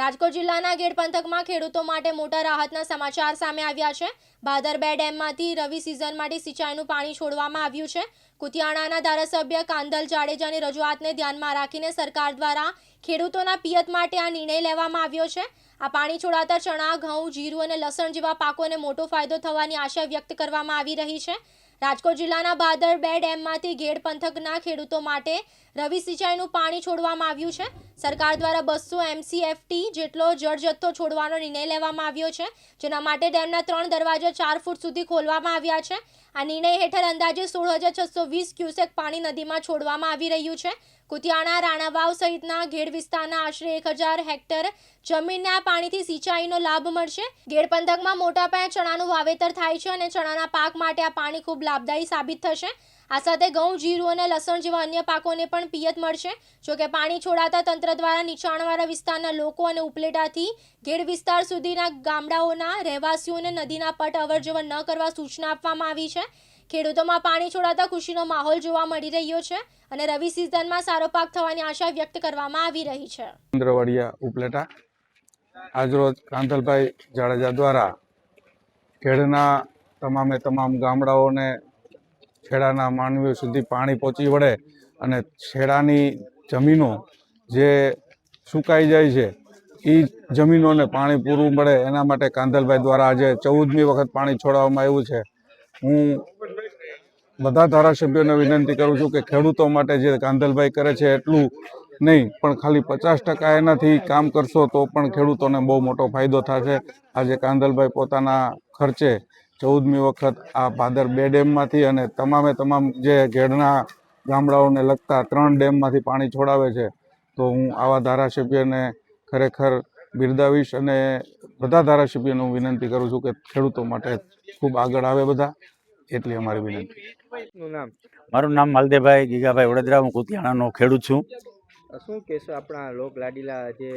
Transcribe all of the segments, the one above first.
રાજકોટ જિલ્લાના ગેડ પંથકમાં ખેડૂતો માટે મોટા રાહતના સમાચાર સામે આવ્યા છે. ભાદર બે ડેમમાંથી રવિ સિઝન માટે સિંચાઈનું પાણી છોડવામાં આવ્યું છે. કુતિયાણાના ધારાસભ્ય કાંદલ જાડેજાની રજૂઆતને ધ્યાનમાં રાખીને સરકાર દ્વારા ખેડૂતોના પિયત માટે આ નિર્ણય લેવામાં આવ્યો છે. આ પાણી છોડાતા ચણા, ઘઉં, જીરું અને લસણ જેવા પાકોને મોટો ફાયદો થવાની આશા વ્યક્ત કરવામાં આવી રહી છે. રાજકોટ જિલ્લાના ભાદર બે ડેમમાંથી ઘેડ પંથકના ખેડૂતો માટે રવિ સિંચાઈનું પાણી છોડવામાં આવ્યું છે. સરકાર દ્વારા બસો એમસીએફટી જેટલો જળ જથ્થો છોડવાનો નિર્ણય લેવામાં આવ્યો છે. જેના માટે ડેમના ત્રણ દરવાજા ચાર ફૂટ સુધી ખોલવામાં આવ્યા છે. આ નિર્ણય હેઠળ અંદાજે સોળ હજાર છસો વીસ ક્યુસેક પાણી નદીમાં છોડવામાં આવી રહ્યું છે. કુતિયાણા, રાણાવાવ સહિતના ઘેડ વિસ્તારના આશરે એક હજાર હેક્ટર જમીનના પાણીથી સિંચાઈનો લાભ મળશે. ઘેડ પંથકમાં મોટા પાયે ચણાનું વાવેતર થાય છે અને ચણાના પાક માટે આ પાણી ખૂબ લાભદાયી સાબિત થશે. આ સાથે ઘઉં, જીરું અને લસણ જેવા અન્ય પાકોને પણ પિયત મળશે. જોકે પાણી છોડાતા તંત્ર દ્વારા નીચાણવાળા વિસ્તારના લોકો અને ઉપલેટાથી ઘેડ વિસ્તાર સુધીના ગામડાઓના રહેવાસીઓને નદીના પટ અવર જવર ન કરવા સૂચના આપવામાં આવી છે. ખેડૂતોમાં પાણી છોડાતા ખુશીનો માહોલ જોવા મળી રહ્યો છે અને રવિ સિઝનમાં સારો પાક થવાની આશા વ્યક્ત કરવામાં આવી રહી છે. ચંદ્રવાડિયા ઉપલેટા. આજરોજ કાંતલભાઈ જાડેજા દ્વારા ખેડના તમામે તમામ ગામડાઓને ખેડાના માનવીઓ સુધી પાણી પહોંચી વળે અને ખેડાની જમીનો જે સુકાઈ જાય છે એ જમીનોને પાણી પૂરું મળે. એના માટે કાંધલભાઈ દ્વારા આજે ચૌદમી વખત પાણી છોડવામાં આવ્યું છે. હું બધા ધારાસભ્યોને વિનંતી કરું છું કે ખેડૂતો માટે જે કાંધલભાઈ કરે છે એટલું નહીં, પણ ખાલી પચાસ ટકા એનાથી કામ કરશો તો પણ ખેડૂતોને બહુ મોટો ફાયદો થશે. આજે કાંધલભાઈ પોતાના ખર્ચે ચૌદમી વખત આ ભાદર બે ડેમમાંથી અને તમામે તમામ જે ઘેડના ગામડાઓને લગતા ત્રણ ડેમમાંથી પાણી છોડાવે છે, તો હું આવા ધારાસભ્યને ખરેખર બિરદાવીશ અને બધા ધારાસભ્યોને હું વિનંતી કરું છું કે ખેડૂતો માટે ખૂબ આગળ આવે બધા. એટલી અમારી વિનંતી. નામ? મારું નામ માલદેભાઈ ગીગાભાઈ વડોદરા. હું કુતિયાણાનો ખેડૂત છું. શું કહેશો આપણા લોક લાડીલા જે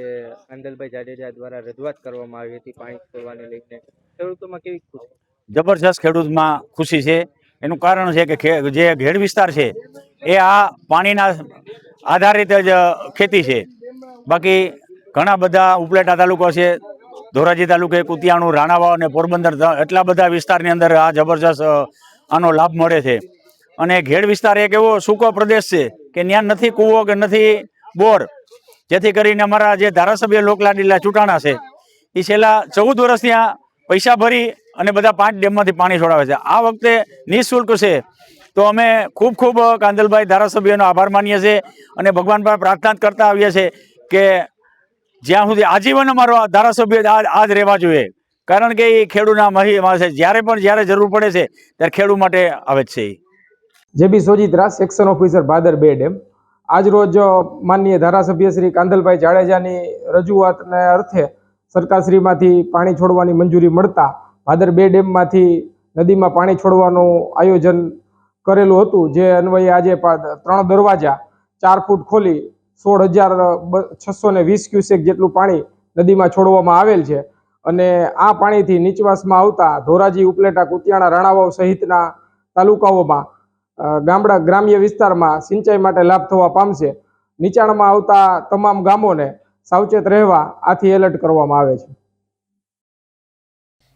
આંદલભાઈ જાડેજા દ્વારા રજૂઆત કરવામાં આવી હતી પાણી છોડવાને લઈને? ખેડૂતોમાં કેવી ખુશી? જબરજસ્ત ખેડૂતમાં ખુશી છે. એનું કારણ છે કે જે ઘેડ વિસ્તાર છે એ આ પાણીના આધારિત જ ખેતી છે. બાકી ઘણા બધા ઉપલેટા તાલુકો છે ધોરાજી તાલુકે કુતિયાણું રાણાવાવ અને પોરબંદર એટલા બધા વિસ્તારની અંદર આ જબરજસ્ત આનો લાભ મળે છે. અને ઘેડ વિસ્તાર એક એવો સૂકો પ્રદેશ છે કે ત્યાં નથી કૂવો કે નથી બોર. જેથી કરીને અમારા જે ધારાસભ્ય લોકલાડીલા ચૂંટાણા છે એ છેલ્લા ચૌદ વર્ષ ત્યાં પૈસા ભરી અને બધા પાંચ ડેમમાંથી પાણી છોડાવે છે. આ વખતે નિઃશુલ્ક છે. તો અમે ખૂબ ખૂબ કાંદલભાઈ ધારાસભ્યનો આભાર માનીએ છીએ અને ભગવાન પાસે પ્રાર્થના કરતા આવીએ છીએ કે જ્યાં સુધી આજીવન અમારો ધારાસભ્ય આ જ રહેવા જોઈએ. કારણ કે એ ખેડૂતના મહી છે. જ્યારે પણ જ્યારે જરૂર પડે છે, ત્યારે ખેડૂત માટે આવે છે જે J B Sojitra section officer Bhadar બે ડેમ આજરોજ માનનીય ધારાસભ્ય શ્રી કાંદલભાઈ જાડેજાની રજૂઆતને અર્થે સરકારશ્રીમાંથી પાણી છોડવાની મંજૂરી મળતા ભાદર બે ડેમમાંથી નદીમાં પાણી છોડવાનું આયોજન કરેલું હતું. જે અન્વયે આજે ત્રણ દરવાજા ચાર ફૂટ ખોલી સોળ હજાર છસો ને વીસ ક્યુસેક જેટલું પાણી નદીમાં છોડવામાં આવેલ છે. અને આ પાણીથી નીચવાસમાં આવતા ધોરાજી, ઉપલેટા, કુતિયાણા, રાણાવાવ સહિતના તાલુકાઓમાં ગામડા, ગ્રામ્ય વિસ્તારમાં સિંચાઈ માટે લાભ થવા પામશે. નીચાણમાં આવતા તમામ ગામોને સાવચેત રહેવા આથી એલર્ટ કરવામાં આવે છે.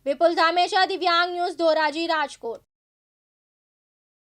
વિપુલ ધામેશા, દિવ્યાંગ ન્યૂઝ ધોરાજી, રાજકોટ.